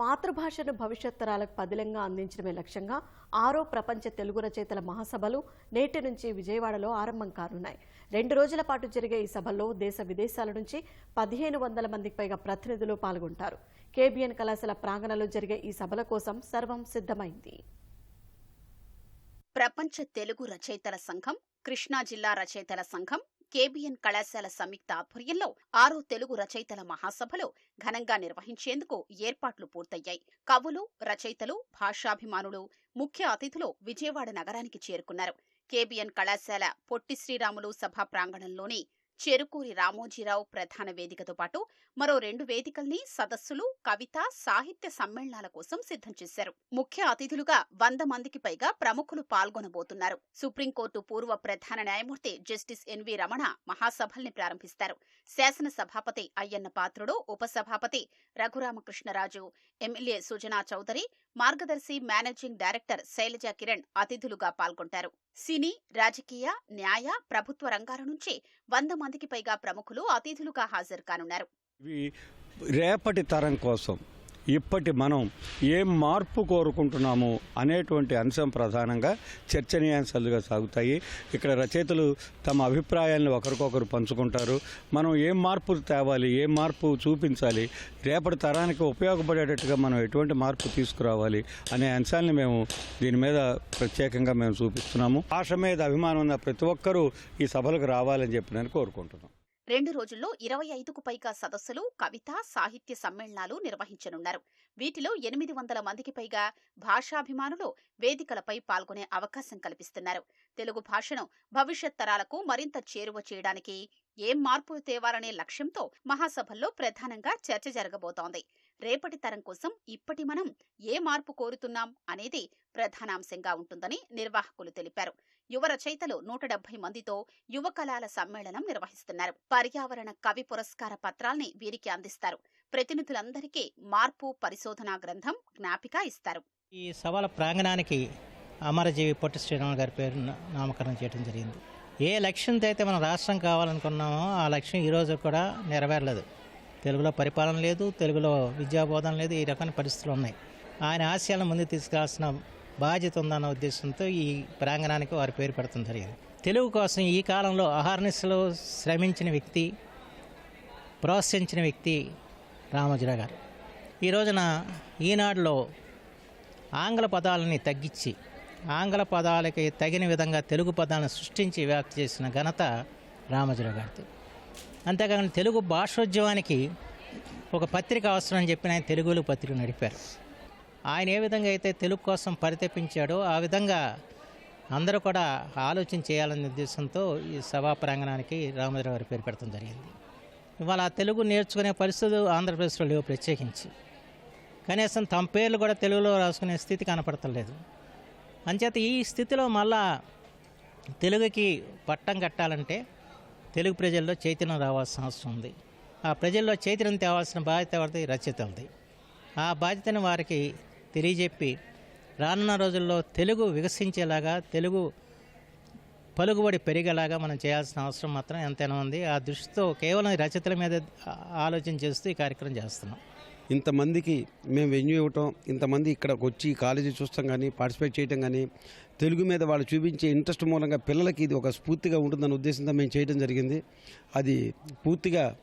మాతృభాషను భవిష్యత్ తరాలకు పదిలంగా అందించడమే లక్ష్యంగా ఆరో ప్రపంచ తెలుగు రచయితల మహాసభలు నేటి నుంచి విజయవాడలో ఆరంభం కానున్నాయి. రెండు రోజుల పాటు జరిగే ఈ సభల్లో దేశ విదేశాల నుంచి పదిహేను వందల మందికి పైగా ప్రతినిధులు పాల్గొంటారు. కేబిఎన్ కళాశాల ప్రాంగణంలో జరిగే ఈ సభల కోసం సర్వం సిద్ధమైంది. ప్రపంచ తెలుగు రచయితల సంఘం కృష్ణా జిల్లా రచయితల సంఘం కేబిఎన్ కళాశాల సంయుక్త ఆధ్వర్యంలో ఆరో తెలుగు రచయితల మహాసభలు ఘనంగా నిర్వహించేందుకు ఏర్పాట్లు పూర్తయ్యాయి. కవులు రచయితలు భాషాభిమానులు ముఖ్య అతిథులు విజయవాడ నగరానికి చేరుకున్నారు. కేబిఎన్ కళాశాల పొట్టి శ్రీరాములు సభా ప్రాంగణంలోని చెరుకూరి రామోజీరావు ప్రధాన వేదికతో పాటు మరో రెండు వేదికల్ని సదస్సులు కవిత సాహిత్య సమ్మేళనాల కోసం సిద్ధం చేశారు. ముఖ్య అతిథులుగా వంద మందికి పైగా ప్రముఖులు పాల్గొనబోతున్నారు. సుప్రీంకోర్టు పూర్వ ప్రధాన న్యాయమూర్తి జస్టిస్ ఎన్వి రమణ మహాసభల్ని ప్రారంభిస్తారు. శాసన సభాపతి Ayyanna Patrudu ఉపసభాపతి Raghuramakrishnaraju MLA Sujana Chowdary Margadarsi managing director Shailaja Kiran అతిథులుగా పాల్గొంటారు. సినీ రాజకీయ న్యాయ ప్రభుత్వ రంగాల నుంచి వంద మందికి పైగా ప్రముఖులు అతిథులుగా హాజరు కానున్నారు. రేపటి తరం కోసం ఇప్పటి మనం ఏం మార్పు కోరుకుంటున్నాము అనేటువంటి అంశం ప్రధానంగా చర్చనీయాంశాలుగా సాగుతాయి. ఇక్కడ రచయితలు తమ అభిప్రాయాలను ఒకరికొకరు పంచుకుంటారు. మనం ఏం మార్పు తేవాలి ఏం మార్పు చూపించాలి రేపటి తరానికి ఉపయోగపడేటట్టుగా మనం ఎటువంటి మార్పు తీసుకురావాలి అనే అంశాన్ని మేము దీని మీద ప్రత్యేకంగా మేము చూపిస్తున్నాము. భాష మీద అభిమానం ఉన్న ప్రతి ఒక్కరూ ఈ సభలకు రావాలని చెప్పి నేను కోరుకుంటున్నాను రెండు రోజుల్లో ఇరవై ఐదుకు పైగా సదస్సులు కవిత సాహిత్య సమ్మేళనాలు నిర్వహించనున్నారు. వీటిలో ఎనిమిది వందల మందికి పైగా భాషాభిమానులు వేదికలపై పాల్గొనే అవకాశం కల్పిస్తున్నారు. తెలుగు భాషను భవిష్యత్ తరాలకు మరింత చేరువ చేయడానికి ఏం మార్పులు తేవాలనే లక్ష్యంతో మహాసభల్లో ప్రధానంగా చర్చ జరగబోతోంది. రేపటి తరం కోసం ఇప్పటి మనం ఏ మార్పు కోరుతున్నాం అనేది ప్రధానాంశంగా ఉంటుందని నిర్వాహకులు తెలిపారు. యువ రచయితలు నూట డెబ్బై మందితో యువ కళాల సమ్మేళనం నిర్వహిస్తున్నారు. పర్యావరణ కవి పురస్కార పత్రాల్ని వీరికి అందిస్తారు. ప్రతినిధులందరికీ మార్పు పరిశోధనా గ్రంథం జ్ఞాపిక ఇస్తారు. ఈ సవాల ప్రాంగణానికి అమరజీవి పొట్టి శ్రీరాములు గారి పేరు నామకరణం చేయడం జరిగింది. ఏ లక్ష్యంతో అయితే మనం రాష్ట్రం కావాలనుకున్నామో ఆ లక్ష్యం ఈరోజు కూడా నెరవేరలేదు. తెలుగులో పరిపాలన లేదు తెలుగులో విద్యాబోధన లేదు ఈ రకమైన పరిస్థితులు ఉన్నాయి. ఆయన ఆశయాలను ముందుకు తీసుకురాల్సిన బాధ్యత ఉందన్న ఉద్దేశంతో ఈ ప్రాంగణానికి వారి పేరు పెడతాం జరిగింది. తెలుగు కోసం ఈ కాలంలో అహర్నిశలో శ్రమించిన వ్యక్తి ప్రోత్సహించిన వ్యక్తి రామోజీరావు గారు. ఈ రోజున ఈనాడులో ఆంగ్ల పదాలని తగ్గించి ఆంగ్ల పదాలకి తగిన విధంగా తెలుగు పదాలను సృష్టించి వ్యాప్తి చేసిన ఘనత రామోజీరావు గారిది. అంతేకాకుండా తెలుగు భాషోద్యమానికి ఒక పత్రిక అవసరం అని చెప్పి ఆయన తెలుగులో పత్రిక నడిపారు. ఆయన ఏ విధంగా అయితే తెలుగు కోసం పరితపించాడో ఆ విధంగా అందరూ కూడా ఆలోచన చేయాలనే ఉద్దేశంతో ఈ సభా ప్రాంగణానికి రామోజీరావు గారి పేరు పెడతాం జరిగింది. ఇవాళ ఆ తెలుగు నేర్చుకునే పరిస్థితులు ఆంధ్రప్రదేశ్లో లేవు ప్రత్యేకించి. కనీసం తమ పేర్లు కూడా తెలుగులో రాసుకునే స్థితి కనపడతలేదు. అంచేత ఈ స్థితిలో మళ్ళా తెలుగుకి పట్టం కట్టాలంటే తెలుగు ప్రజల్లో చైతన్యం రావాల్సిన అవసరం ఉంది. ఆ ప్రజల్లో చైతన్యం తేవాల్సిన బాధ్యత వారి రచయితలది ఆ బాధ్యతను వారికి తెలియజెప్పి రానున్న రోజుల్లో తెలుగు వికసించేలాగా తెలుగు పలుకుబడి పెరిగేలాగా మనం చేయాల్సిన అవసరం మాత్రం ఎంతైనా ఉంది. ఆ దృష్టితో కేవలం రచయితల మీద ఆలోచన చేస్తూ ఈ కార్యక్రమం చేస్తున్నాం. ఇంతమందికి మేము వెన్యూ ఇవ్వటం ఇంతమంది ఇక్కడికి వచ్చి కాలేజీ చూస్తాం కానీ పార్టిసిపేట్ చేయటం కానీ తెలుగు మీద వాళ్ళు చూపించే ఇంట్రెస్ట్ మూలంగా పిల్లలకి ఇది ఒక స్ఫూర్తిగా ఉంటుందన్న ఉద్దేశంతో మేము చేయడం జరిగింది. అది పూర్తిగా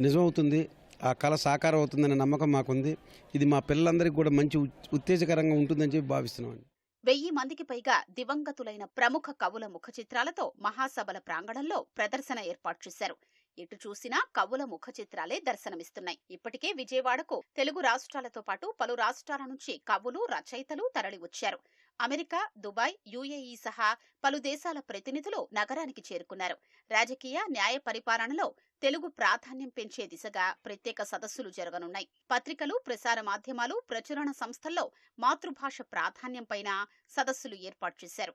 నిజమవుతుంది. ఆ కళ సాకారం అవుతుందనే నమ్మకం మాకుంది. ఇది మా పిల్లలందరికీ కూడా మంచి ఉత్- ఉత్తేజకరంగా ఉంటుందని చెప్పి భావిస్తున్నాం వెయ్యి మందికి పైగా దివంగతులైన ప్రముఖ కవుల ముఖ చిత్రాలతో మహాసభల ప్రాంగణంలో ప్రదర్శన ఏర్పాటు చేశారు. ఎటు చూసినా కవుల ముఖ చిత్రాలే దర్శనమిస్తున్నాయి. ఇప్పటికే విజయవాడకు తెలుగు రాష్ట్రాలతో పాటు పలు రాష్ట్రాల నుంచి కవులు రచయితలు తరలివచ్చారు అమెరికా దుబాయ్ యుఏఈ సహా పలు దేశాల ప్రతినిధులు నగరానికి చేరుకున్నారు. రాజకీయ న్యాయ పరిపాలనలో తెలుగు ప్రాధాన్యం పెంచే దిశగా ప్రత్యేక సదస్సులు జరగనున్నాయి. పత్రికలు ప్రసార మాధ్యమాలు ప్రచురణ సంస్థల్లో మాతృభాష ప్రాధాన్యంపైన సదస్సులు ఏర్పాటు చేశారు.